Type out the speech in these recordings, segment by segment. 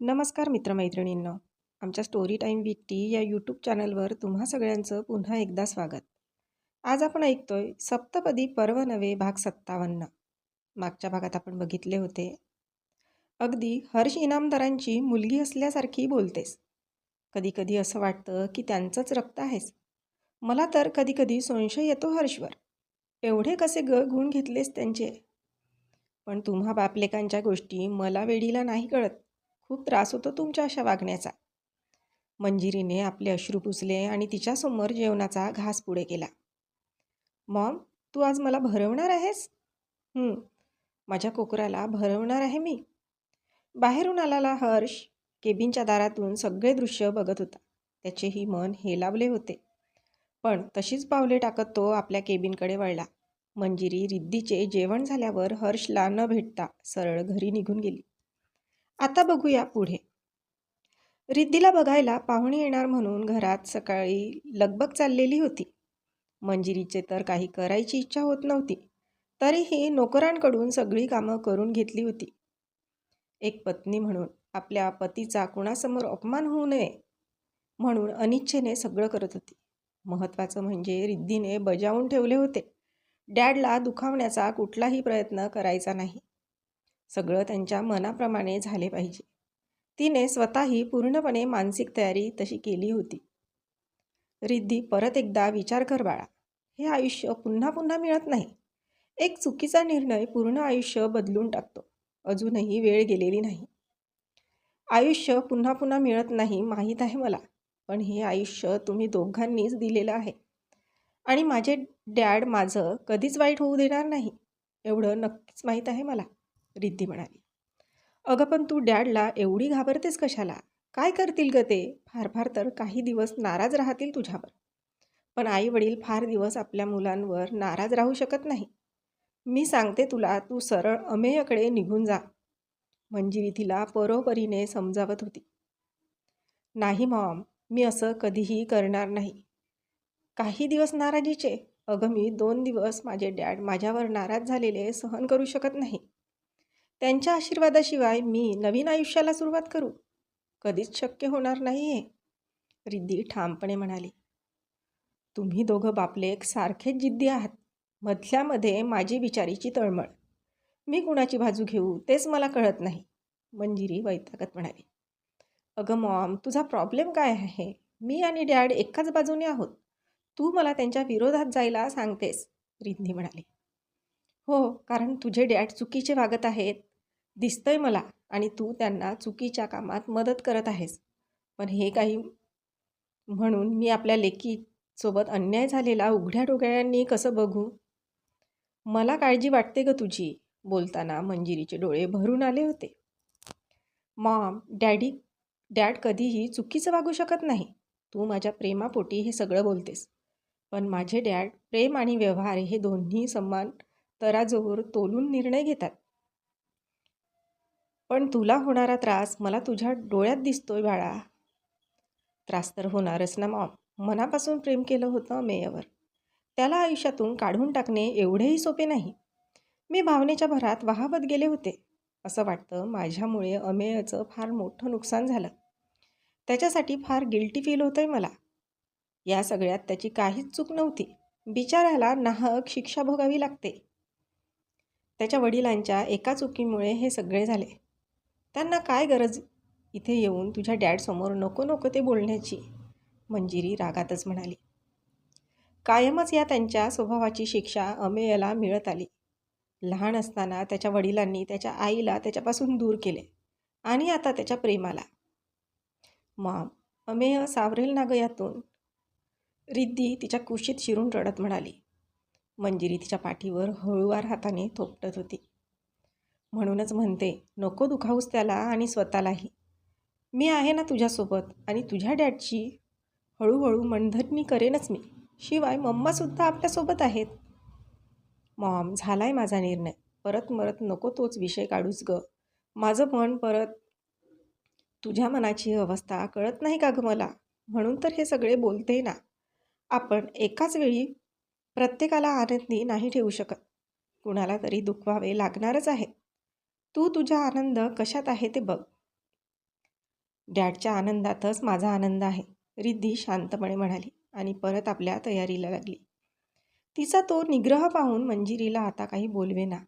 नमस्कार मित्रमैत्रिणींनो. आमच्या स्टोरी टाईम विथ टी या यूट्यूब चॅनलवर तुम्हा सगळ्यांचं पुन्हा एकदा स्वागत. आज आपण ऐकतोय सप्तपदी पर्व नवे भाग सत्तावन्न. मागच्या भागात आपण बघितले होते. अगदी हर्ष इनामदारांची मुलगी असल्यासारखी बोलतेस. कधीकधी असं वाटतं की त्यांचंच रक्त आहेस. मला तर कधीकधी संशय येतो हर्षवर. एवढे कसे ग गुण घेतलेस त्यांचे? पण तुम्हा बापलेकांच्या गोष्टी मला वेडीला नाही कळत. खूप त्रास होतो तुमच्या अशा वागण्याचा. मंजिरीने आपले अश्रू पुसले आणि तिच्यासमोर जेवणाचा घास पुढे केला. मॉम तू आज मला भरवणार आहेस? माझ्या कोकराला भरवणार आहे मी. बाहेरून आलेला हर्ष केबिनच्या दारातून सगळे दृश्य बघत होता. त्याचेही मन हेलावले होते. पण तशीच पावले टाकत तो आपल्या केबिनकडे वळला. मंजिरी रिद्धीचे जेवण झाल्यावर हर्षला न भेटता सरळ घरी निघून गेली. आता बघूया पुढे. रिद्धीला बघायला पाहुणे येणार म्हणून घरात सकाळी लगबग चाललेली होती. मंजिरीचे तर काही करायची इच्छा होत नव्हती. तरीही नोकरांकडून सगळी कामं करून घेतली होती. एक पत्नी म्हणून आपल्या पतीचा कुणासमोर अपमान होऊ नये म्हणून अनिच्छेने सगळं करत होती. महत्त्वाचं म्हणजे रिद्धीने बजावून ठेवले होते. डॅडला दुखावण्याचा कुठलाही प्रयत्न करायचा नाही. सगळं त्यांच्या मनाप्रमाणे झाले पाहिजे. तिने स्वतःही पूर्णपणे मानसिक तयारी तशी केली होती. रिद्धी परत एकदा विचार कर बाळा हे आयुष्य पुन्हा पुन्हा मिळत नाही. एक चुकीचा निर्णय पूर्ण आयुष्य बदलून टाकतो. अजूनही वेळ गेलेली नाही. आयुष्य पुन्हा पुन्हा मिळत नाही माहीत आहे मला पण हे आयुष्य तुम्ही दोघांनीच दिलेलं आहे. आणि माझे डॅड माझं कधीच वाईट होऊ देणार नाही एवढं नक्कीच माहीत आहे मला. रिद्धी म्हणाली. अगं पण तू डॅडला एवढी घाबरतेस कशाला? काय करतील ग ते? फार फार तर काही दिवस नाराज राहतील तुझ्यावर. पण आई वडील फार दिवस आपल्या मुलांवर नाराज राहू शकत नाही. मी सांगते तुला तू सरळ अमेयकडे निघून जा. मंजिरी तिला परोपरीने समजावत होती. नाही मॉम मी असं कधीही करणार नाही. काही दिवस नाराजीचे? अगं मी दोन दिवस माझे डॅड माझ्यावर नाराज झालेले सहन करू शकत नाही. त्यांच्या आशीर्वादाशिवाय मी नवीन आयुष्याला सुरुवात करू. कधीच शक्य होणार नाही आहे रिद्धी ठामपणे म्हणाली. तुम्ही दोघं बापलेक सारखेच जिद्दी आहात. मधल्यामध्ये माझी विचारीची तळमळ. मी कुणाची बाजू घेऊ तेच मला कळत नाही. मंजिरी वैतागत म्हणाली. अगं मॉम तुझा प्रॉब्लेम काय आहे? मी आणि डॅड एकाच बाजूने आहोत. तू मला त्यांच्या विरोधात जायला सांगतेस रिद्धी म्हणाली. हो कारण तुझे डॅड चुकीचे वागत आहेत. दिसतंय मला आणि तू त्यांना चुकीच्या कामात मदत करत आहेस. पण हे काही म्हणून मी आपल्या लेकीसोबत अन्याय झालेला उघड्या डोळ्यांनी कसं बघू? मला काळजी वाटते ग तुझी बोलताना मंजिरीचे डोळे भरून आले होते. मॉम डॅडी डॅड कधीही चुकीचं वागू शकत नाही. तू माझ्या प्रेमापोटी हे सगळं बोलतेस. पण माझे डॅड प्रेम आणि व्यवहार हे दोन्ही समान तराजोवर तोलून निर्णय घेतात. पण तुला होणारा त्रास मला तुझ्या डोळ्यात दिसतोय बाळा. त्रास तर होणारच ना मॉम. मनापासून प्रेम केलं होतं मेयवर. त्याला आयुष्यातून काढून टाकणे एवढेही सोपे नाही. मी भावनेच्या भरात वाहवत गेले होते. असं वाटतं माझ्यामुळे अमेयचं फार मोठं नुकसान झालं. त्याच्यासाठी फार गिल्टी फील होतं आहे मला. या सगळ्यात त्याची काहीच चूक नव्हती. बिचाऱ्याला नाहक शिक्षा भोगावी लागते. त्याच्या वडिलांच्या एका चुकीमुळे हे सगळे झाले. त्यांना काय गरज? इथे येऊन तुझ्या डॅडसमोर नको नको ते बोलण्याची. मंजिरी रागातच म्हणाली. कायमच या त्यांच्या स्वभावाची शिक्षा अमेयला मिळत आली. लहान असताना त्याच्या वडिलांनी त्याच्या आईला त्याच्यापासून दूर केले आणि आता त्याच्या प्रेमाला. माम अमेय सावरेल ना यातून? रिद्धी तिच्या कुशीत शिरून रडत म्हणाली. मंजिरी तिच्या पाठीवर हळूवार हाताने थोपटत होती. म्हणूनच म्हणते नको दुखावूस त्याला आणि स्वतःलाही. मी आहे ना तुझ्यासोबत आणि तुझ्या डॅडची हळूहळू मनधरणी करेनच मी. शिवाय मम्मासुद्धा आपल्यासोबत आहेत. मॉम झालाय माझा निर्णय. परत मरत नको तोच विषय काढूच ग. माझं मन परत तुझ्या मनाची अवस्था कळत नाही का ग मला? म्हणून तर हे सगळे बोलते ना. आपण एकाच वेळी प्रत्येकाला आनंदी नाही ठेवू शकत. कुणाला तरी दुखवावे लागणारच आहे. तू तुझा आनंद कशात आहे ते बघ. डॅडच्या आनंदातच माझा आनंद आहे रिद्धी शांतपणे म्हणाली आणि परत आपल्या तयारीला लागली. तिचा तो निग्रह पाहून मंजिरीला आता काही बोलवेना.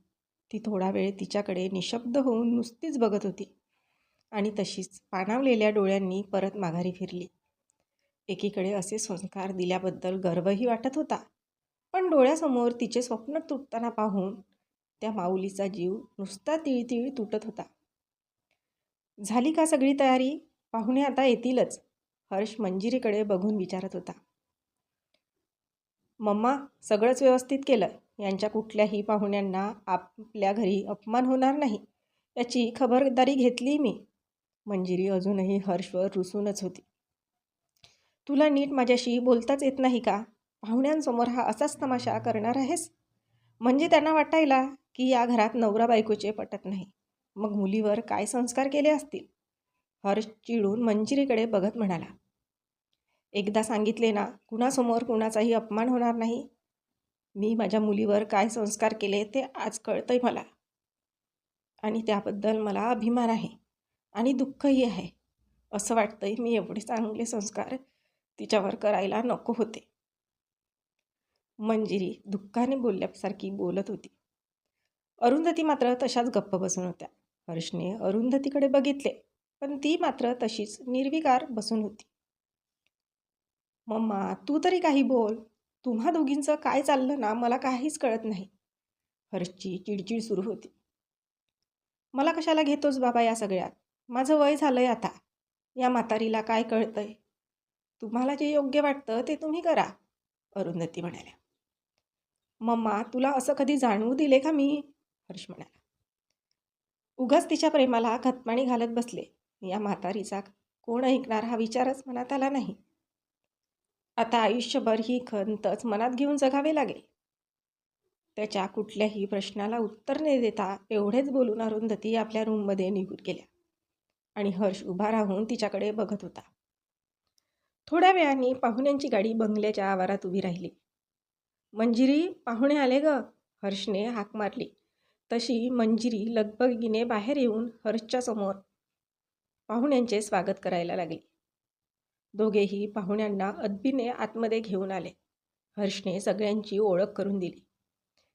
ती थोडा वेळ तिच्याकडे निशब्द होऊन नुसतीच बघत होती आणि तशीच पाणावलेल्या डोळ्यांनी परत माघारी फिरली. एकीकडे असे संस्कार दिल्याबद्दल गर्वही वाटत होता पण डोळ्यासमोर तिचे स्वप्न तुटताना पाहून त्या माऊलीचा जीव नुसता तिळतिळ तुटत होता. झाली का सगळी तयारी? पाहुणे आता येतीलच हर्ष मंजिरीकडे बघून विचारत होता. मम्मा सगळंच व्यवस्थित केलं. यांच्या कुठल्याही पाहुण्यांना आपल्या घरी अपमान होणार नाही. याची खबरदारी घेतली मी. मंजिरी अजूनही हर्षवर रुसूनच होती. तुला नीट माझ्याशी बोलताच येत नाही का? पाहुण्यांसमोर हा असाच तमाशा करणार आहेस? म्हणजे त्यांना वाटायला की या घरात नवरा बायकोचे पटत नाही. मग मुलीवर काय संस्कार केले असतील? हर्ष चिडून मंजिरीकडे बघत म्हणाला. एकदा सांगितले ना कुणासमोर कुणाचाही अपमान होणार नाही. मी माझ्या मुलीवर काय संस्कार केले ते आज कळतंय मला. आणि त्याबद्दल मला अभिमान आहे आणि दुःखही आहे. असं वाटतंय मी एवढे चांगले संस्कार तिच्यावर करायला नको होते. मंजिरी दुःखाने बोलल्यासारखी बोलत होती. अरुंधती मात्र तशाच गप्प बसून होत्या. हर्षने अरुंधतीकडे बघितले पण ती मात्र तशीच निर्विकार बसून होती. मम्मा तू तरी काही बोल. तुम्हा दोघींचं काय चाललं ना मला काहीच कळत नाही. हर्षची चिडचिड सुरू होती. मला कशाला घेतोस बाबा या सगळ्यात? माझं वय झालंय आता. या म्हातारीला काय कळतंय? तुम्हाला जे योग्य वाटतं ते तुम्ही करा अरुंधती म्हणाल्या. मम्मा तुला असं कधी जाणवू दिले का मी? हर्ष म्हणाला. उगाच तिच्या प्रेमाला खतपाणी घालत बसले. या म्हातारीचा कोण ऐकणार हा विचारच मनात आला नाही. आता आयुष्यभर ही खंतच मनात घेऊन जगावे लागेल. त्याच्या कुठल्याही प्रश्नाला उत्तर न देता एवढेच बोलून अरुंधती आपल्या रूममध्ये निघून गेल्या आणि हर्ष उभा राहून तिच्याकडे बघत होता. थोड्या वेळाने पाहुण्यांची गाडी बंगल्याच्या आवारात उभी राहिली. मंजिरी पाहुणे आले ग. हर्षने हाक मारली. तशी मंजिरी लगबगीने बाहेर येऊन हर्षच्या समोर पाहुण्यांचे स्वागत करायला लागली. दोघेही पाहुण्यांना अदबीने आतमध्ये घेऊन आले. हर्षने सगळ्यांची ओळख करून दिली.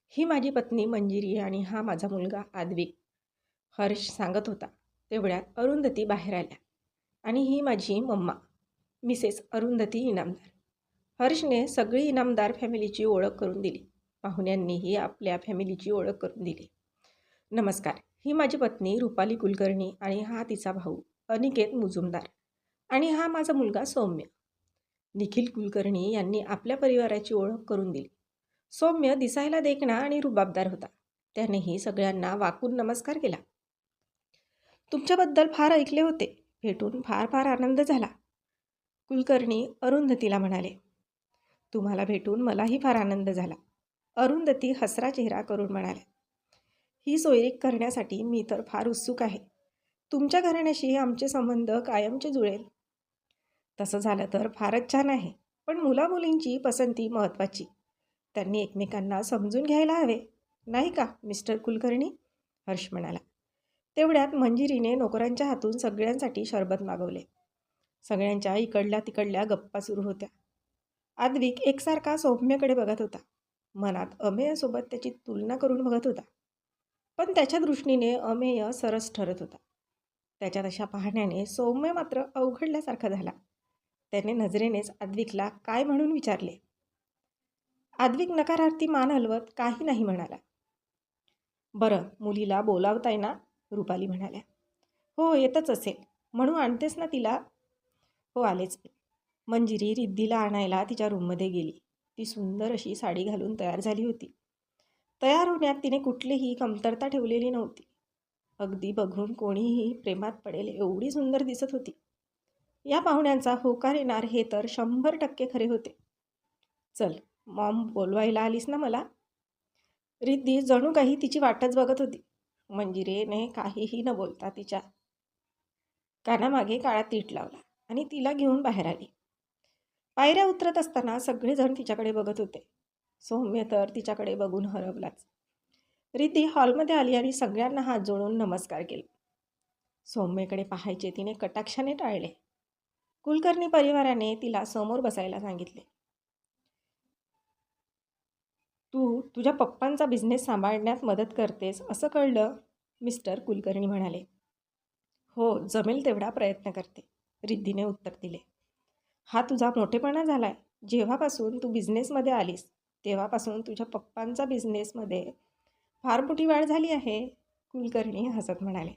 ही माझी पत्नी मंजिरी आणि हा माझा मुलगा आद्विक हर्ष सांगत होता. तेवढ्यात अरुंधती बाहेर आल्या. आणि ही माझी मम्मा मिसेस अरुंधती इनामदार. हर्षने सगळी इनामदार फॅमिलीची ओळख करून दिली. पाहुण्यांनीही आपल्या फॅमिलीची ओळख करून दिली. नमस्कार. ही माझी पत्नी रुपाली कुलकर्णी आणि हा तिचा भाऊ अनिकेत मुजुमदार आणि हा माझा मुलगा सौम्य. निखिल कुलकर्णी यांनी आपल्या परिवाराची ओळख करून दिली. सौम्य दिसायला देखणा आणि रुबाबदार होता. त्यानेही सगळ्यांना वाकून नमस्कार केला. तुमच्याबद्दल फार ऐकले होते. भेटून फार फार आनंद झाला. कुलकर्णी अरुंधतीला म्हणाले तुम्हाला भेटून मलाही फार आनंद झाला. अरुंधती हसरा चेहरा करून म्हणाल्या ही सोयरी करण्यासाठी मी तर फार उत्सुक आहे. तुमच्या घराण्याशी आमचे संबंध कायमचे जुळेल. तसं झालं तर फारच छान आहे पण मुलामुलींची पसंती महत्त्वाची. त्यांनी एकमेकांना समजून घ्यायला हवे नाही का मिस्टर कुलकर्णी? हर्ष म्हणाला. तेवढ्यात मंजिरीने नोकरांच्या हातून सगळ्यांसाठी शरबत मागवले. सगळ्यांच्या इकडल्या तिकडल्या गप्पा सुरू होत्या. आद्विक एकसारखा सौम्यकडे बघत होता. मनात अमेयसोबत त्याची तुलना करून बघत होता. पण त्याच्या दृष्टीने अमेय सरस ठरत होता. त्याच्या तशा पाहण्याने सौम्य मात्र अवघडल्यासारखा झाला. त्याने नजरेनेच आद्विकला काय म्हणून विचारले? आद्विक नकारार्थी मान हलवत काही नाही म्हणाला. बरं मुलीला बोलावताय ना? रुपाली म्हणाल्या. हो येतच असेल. म्हणून आणतेस ना तिला? हो आलेच. मंजिरी रिद्धीला आणायला तिच्या रूममध्ये गेली. ती सुंदर अशी साडी घालून तयार झाली होती. तयार होण्यात तिने कुठलीही कमतरता ठेवलेली नव्हती. अगदी बघून कोणीही प्रेमात पडेल एवढी सुंदर दिसत होती. या पाहुण्यांचा होकार येणार हे तर शंभर टक्के खरे होते. चल मॉम बोलवायला आलीस ना मला? रिद्धी जणू काही तिची वाटच बघत होती. मंजिरेने काहीही न बोलता तिच्या कानामागे काळा तीट लावला आणि तिला घेऊन बाहेर आली. पायऱ्या उतरत असताना सगळेजण तिच्याकडे बघत होते. सौम्य तर तिच्याकडे बघून हरवलाच. रिद्धी हॉलमध्ये आली आणि सगळ्यांना हात जोडून नमस्कार केला. सौम्यकडे पाहायचे तिने कटाक्षाने टाळले. कुलकर्णी परिवाराने तिला समोर बसायला सांगितले. तू तुझ्या पप्पांचा बिझनेस सांभाळण्यात मदत करतेस असं कळलं मिस्टर कुलकर्णी म्हणाले. हो जमेल तेवढा प्रयत्न करते रिद्धीने उत्तर दिले. हा तुझा मोठेपणा झाला आहे जेव्हापासून तू बिझनेसमध्ये आलीस तेव्हापासून तुझ्या पप्पांचा बिझनेसमध्ये फार मोठी वाढ झाली आहे कुलकर्णी हसत म्हणाले.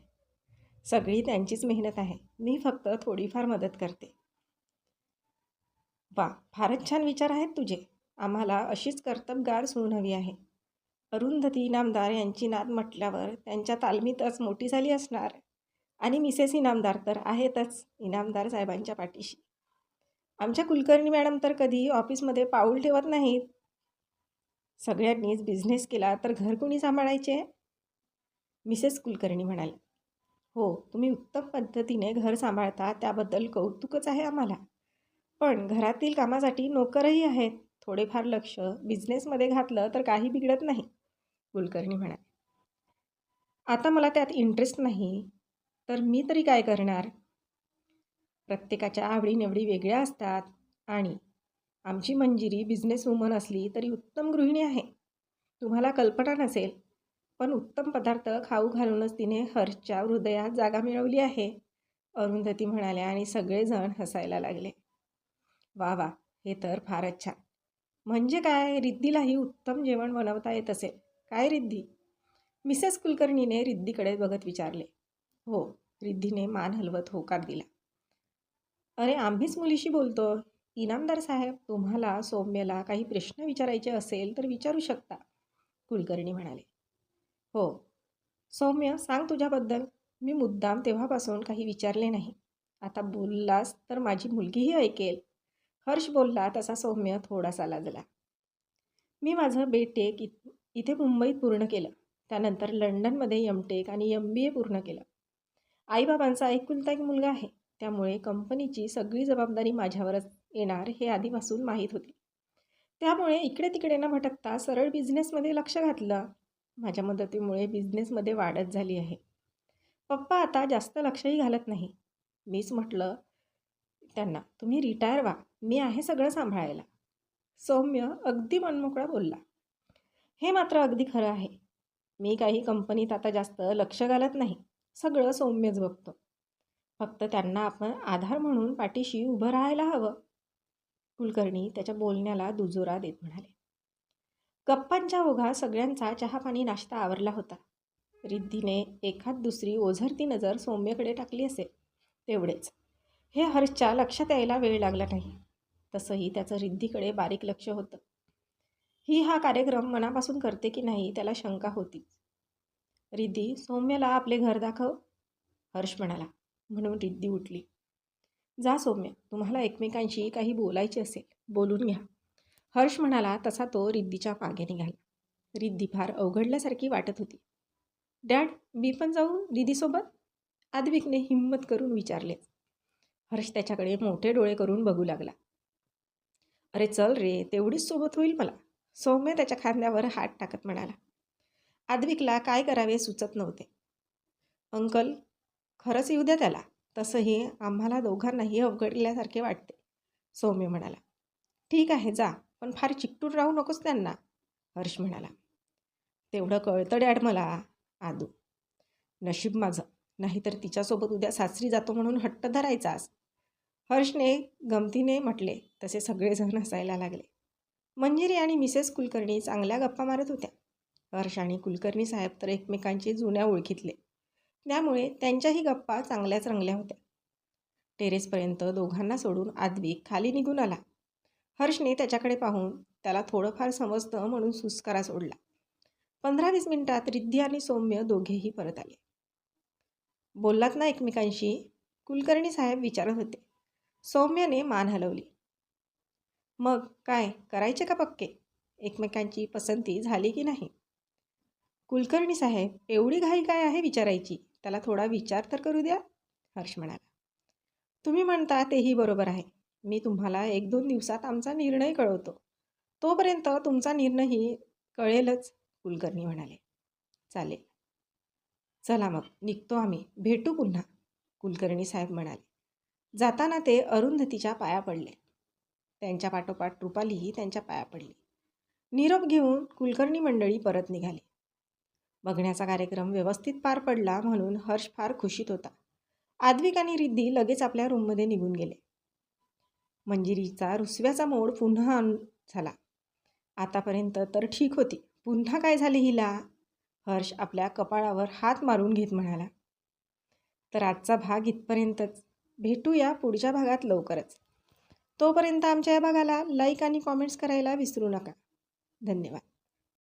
सगळी त्यांचीच मेहनत आहे. मी फक्त थोडीफार मदत करते. वा फारच छान विचार आहेत तुझे. आम्हाला अशीच कर्तबगार सून हवी आहे. अरुंधती इनामदार यांची नाद म्हटल्यावर त्यांच्या तालमीतच मोठी झाली असणार. आणि मिसेस इनामदार तर आहेतच इनामदार साहेबांच्या पाठीशी. आमच्या कुलकर्णी मॅडम तर कधी ऑफिसमध्ये पाऊल ठेवत नाहीत. सगळ्यांनीच बिझनेस केला तर घर कोणी सांभाळायचे? मिसेस कुलकर्णी म्हणाले. हो तुम्ही उत्तम पद्धतीने घर सांभाळता त्याबद्दल कौतुकच आहे आम्हाला. पण घरातील कामासाठी नोकरही आहेत. थोडेफार लक्ष बिझनेसमध्ये घातलं तर काही बिघडत नाही कुलकर्णी म्हणाले. आता मला त्यात इंटरेस्ट नाही तर मी तरी काय करणार? प्रत्येकाच्या आवडीनिवडी वेगळ्या असतात आणि आमची मंजिरी बिझनेस वुमन असली तरी उत्तम गृहिणी आहे. तुम्हाला कल्पना नसेल पण उत्तम पदार्थ खाऊ घालूनच तिने हर्षच्या हृदयात जागा मिळवली आहे अरुंधती म्हणाल्या आणि सगळेजण हसायला लागले. वा वा हे तर फारच छान. म्हणजे काय रिद्धीलाही उत्तम जेवण बनवता येत असेल? काय रिद्धी मिसेस कुलकर्णीने रिद्धीकडे बघत विचारले. हो रिद्धीने मान हलवत होकार दिला. अरे आम्हीच मुलीशी बोलतो इनामदार साहेब तुम्हाला सौम्यला काही प्रश्न विचारायचे असेल तर विचारू शकता कुलकर्णी म्हणाले. हो सौम्य सांग तुझ्याबद्दल. मी मुद्दाम तेव्हापासून काही विचारले नाही. आता बोललास तर माझी मुलगीही ऐकेल. हर्ष बोलला तसा सौम्य थोडासा लाजला. मी माझं बेटेक इत इथे मुंबईत पूर्ण केलं. त्यानंतर लंडनमध्ये एम टेक आणि यम बी ए पूर्ण केलं. आईबाबांचा एकुलता एक मुलगा आहे. त्यामुळे कंपनीची सगळी जबाबदारी माझ्यावरच येणार हे आधीपासून माहीत होते. त्यामुळे इकडे तिकडे न भटकता सरळ बिझनेसमध्ये लक्ष घातलं. माझ्या मदतीमुळे बिझनेसमध्ये वाढत झाली आहे. पप्पा आता जास्त लक्षही घालत नाही. मीच म्हटलं त्यांना तुम्ही रिटायर व्हा. मी आहे सगळं सांभाळायला. सौम्य अगदी मनमोकळा बोलला. हे मात्र अगदी खरं आहे. मी काही कंपनीत आता जास्त लक्ष घालत नाही. सगळं सौम्यच बघतो. फक्त त्यांना आपण आधार म्हणून पाठीशी उभं राहायला हवं. कुलकर्णी त्याच्या बोलण्याला दुजोरा देत म्हणाले. गप्पांच्या ओघा सगळ्यांचा चहापाणी नाश्ता आवरला होता. रिद्धीने एखाद दुसरी ओझरती नजर सौम्यकडे टाकली असेल तेवढेच. हे हर्षच्या लक्षात यायला वेळ लागला नाही. तसंही त्याचं रिद्धीकडे बारीक लक्ष होतं. ही हा कार्यक्रम मनापासून करते की नाही त्याला शंका होतीच रिद्धी सौम्यला आपले घर दाखव हर्ष म्हणाला. म्हणून रिद्धी उठली. जा सौम्य तुम्हाला एकमेकांशी काही बोलायचे असेल बोलून घ्या. हर्ष म्हणाला तसा तो रिद्धीच्या मागे निघाला रिद्धी फार अवघडल्यासारखी वाटत होती. डॅड मी पण जाऊ दिदीसोबत आद्विकने हिंमत करून विचारले. हर्ष त्याच्याकडे मोठे डोळे करून बघू लागला. अरे चल रे तेवढीच सोबत होईल मला. सौम्य त्याच्या खांद्यावर हात टाकत म्हणाला. आद्विकला काय करावे सुचत नव्हते. अंकल खरंच येऊ द्या त्याला. तसंही आम्हाला दोघांनाही अवघडल्यासारखे वाटते सौम्य म्हणाला. ठीक आहे जा पण फार चिकटून राहू नकोस त्यांना हर्ष म्हणाला. तेवढं कळतं डॅड मला आदू. नशीब माझं नाहीतर तिच्यासोबत उद्या सासरी जातो म्हणून हट्ट धरायचास. हर्षने गमतीने म्हटले तसे सगळेजण हसायला लागले. मंजिरी आणि मिसेस कुलकर्णी चांगल्या गप्पा मारत होत्या. हर्ष आणि कुलकर्णी साहेब तर एकमेकांचे जुन्या ओळखीतले. त्यामुळे त्यांच्याही गप्पा चांगल्याच रंगल्या होत्या. टेरेसपर्यंत दोघांना सोडून आद्विक खाली निघून आला. हर्षने त्याच्याकडे पाहून त्याला थोडंफार समजतं म्हणून सुस्कारा सोडला. पंधरा वीस मिनिटात रिद्धी आणि सौम्य दोघेही परत आले. बोललात ना एकमेकांशी? कुलकर्णी साहेब विचारत होते. सौम्याने मान हलवली. मग काय करायचे का पक्के? एकमेकांची पसंती झाली की नाही? कुलकर्णी साहेब एवढी घाई काय आहे विचारायची? त्याला थोडा विचार तर करू द्या हर्ष म्हणाला. तुम्ही म्हणता तेही बरोबर आहे. मी तुम्हाला एक दोन दिवसात आमचा निर्णय कळवतो. तोपर्यंत तुमचा निर्णयही कळेलच कुलकर्णी म्हणाले. चालेल. चला मग निघतो आम्ही. भेटू पुन्हा कुलकर्णी साहेब म्हणाले. जाताना ते अरुंधतीच्या पाया पडले. त्यांच्या पाठोपाठ रुपालीही त्यांच्या पाया पडली. निरोप घेऊन कुलकर्णी मंडळी परत निघाली. बघण्याचा कार्यक्रम व्यवस्थित पार पडला म्हणून हर्ष फार खुशीत होता. आद्विक आणि रिद्धी लगेच आपल्या रूममध्ये निघून गेले. मंजिरीचा रुसव्याचा मोड पुन्हा झाला. आतापर्यंत तर ठीक होती. पुन्हा काय झाले हिला? हर्ष आपल्या कपाळावर हात मारून घेत म्हणाला. तर आजचा भाग इथपर्यंतच. भेटूया पुढच्या भागात लवकरच. तोपर्यंत आमच्या या भागाला लाईक आणि कॉमेंट्स करायला विसरू नका. धन्यवाद.